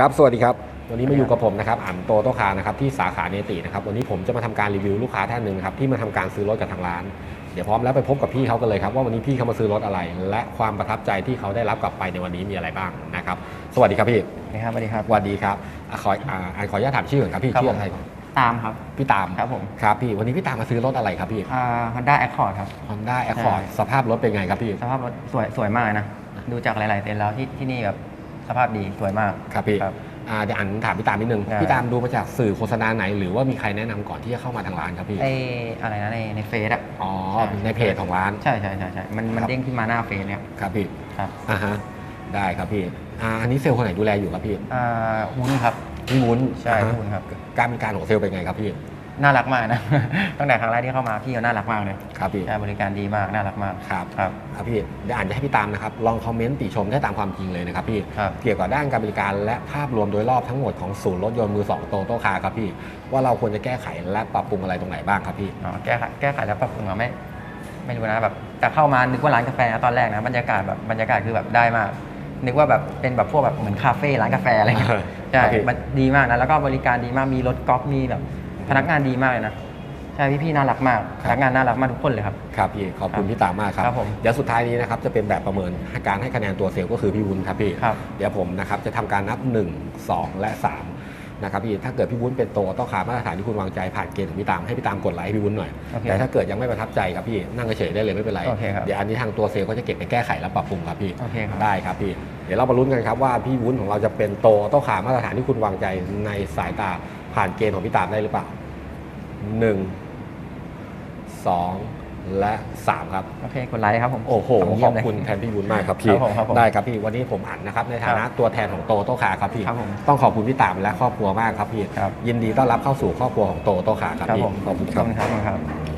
ครับ สวัสดีครับ วันนี้มาอยู่กับผมนะครับอ่านโตโตคานะครับที่สาขาเนตินะครับ วันนี้ผมจะมาทำการรีวิวลูกค้าท่านหนึ่งครับที่มาทำการซื้อรถกับทางร้าน เดี๋ยวพร้อมแล้วไปพบกับพี่เขากันเลยครับว่าวันนี้พี่เขามาซื้อรถอะไร และความประทับใจที่เขาได้รับกลับไปในวันนี้มีอะไรบ้างนะครับ สวัสดีครับพี่นะครับสวัสดีครับสวัสดีครับอะขออ่าอ่านขออนุญาตถามชื่อก่อนครับพี่ครับชื่อผมอะไรครับตามครับ พี่ตามครับผมครับพี่วันนี้พี่ตามมาซื้อรถอะไรครับพี่อ่า Honda Accord ครับ Honda Accord สภาพรถเป็นไงครับพี่ สภาพรถสวยสวยมากเลยนะดูจากหลาย ๆ เต็นท์แล้วที่ที่นี่แบบ สภาพดีสวยมากครับพี่ครับอ่าเดี๋ยวอ่านถามพี่ตามนิดนึงได้พี่ตามดูมาจากสื่อโฆษณาไหน หรือว่ามีใครแนะนำก่อนที่จะเข้ามาทางร้านครับพี่ไออะไรนะในในเฟซอะอ๋อใช่ในเพจของร้านใช่ใช่ใช่ใช่มันมันครับเด้งขึ้นมาหน้าเฟซเนี่ยครับพี่ครับอ่าฮะได้ครับพี่อ่าอันนี้เซลล์คนไหนดูแลอยู่ครับพี่อ่าวุ้นครับพี่วุ้นใช่อ่าฮะวุ้นครับการบริการของเซลล์เป็นไงครับพี่ น่ารักมากนะ ตั้งแต่ครั้งแรกที่เข้ามาพี่เขาน่ารักมากเลยครับพี่ใช่บริการดีมากน่ารักมาก ครับครับครับพี่เดี๋ยวอ่านจะให้พี่ตามนะครับลองคอมเมนต์ติชมได้ตามความจริงเลยนะครับพี่ครับ เกี่ยวกับด้านการบริการและภาพรวมโดยรอบทั้งหมดของศูนย์รถยนต์มือสองโตโต้คาร์ครับพี่ ว่าเราควรจะแก้ไขและปรับปรุงอะไรตรงไหนบ้างครับพี่อ๋อแก้ไขแก้ไขแล้วปรับปรุงเหรอไม่ไม่รู้นะแบบแต่เข้ามานึกว่าร้านกาแฟนะตอนแรกนะบรรยากาศแบบบรรยากาศคือแบบได้มาก นึกว่าแบบเป็นแบบพวกแบบเหมือนคาเฟ่ร้านกาแฟอะไรเงี้ย ใช่ครับพี่ มันดีมากนะ แล้วก็บริการดีมาก มีรถกอล์ฟมีแบบ พนักงานดีมากเลยนะใช่พี่ๆน่ารักมากพนักงานน่ารักมากทุกคนเลยครับ ครับพี่ขอบคุณครับพี่ตามมากครับครับผมเดี๋ยวสุดท้ายนี้นะครับจะเป็นแบบประเมินการให้คะแนนตัวเซลล์ก็คือพี่วุ้นครับพี่ครับ เดี๋ยวผมนะครับจะทำการนับ 1 2 และ3นะครับพี่ถ้าเกิดพี่วุ้นเป็นโตต้องขามาตรฐานที่คุณวางใจผ่านเกณฑ์ของพี่ตามให้พี่ตามกดไลค์ให้พี่วุ้นหน่อยโอเคแต่ถ้าเกิดยังไม่ประทับใจครับพี่นั่งเฉยๆได้เลยไม่เป็นไรโอเคครับเดี๋ยวอันนี้ทางตัวเซลล์ก็จะเก็บไปแก้ไขและปรับปรุงครับพี่โอเคครับ ได้ครับพี่เดี๋ยวเรามาลุ้นกันครับว่าพี่วุ้นของเราจะเป็นโตต้องขามาตรฐานที่คุณวางใจในสายตาผ่านเกณฑ์ของพี่ตามได้หรือเปล่า หนึ่งสองและสามครับ โอเคกดไลค์ครับผมโอ้โหขขเยี่ยอมบเลยคุณแทนพี่วุ้นมากครับพี่ ครับผมครับผมได้ครับพี่ วันนี้ผมอันนะครับ ในฐานะตัวแทนของโตโตคาครับพี่ ครับผมต้องขอบคุณพี่ตามและครอบครัวมากครับพี่ ครับ ยินดีต้อนรับเข้าสู่ครอบครัวของโตโตคาครับครับพี่ผมขอบคุณขคอรับบ คุณครับขอบคุณครับ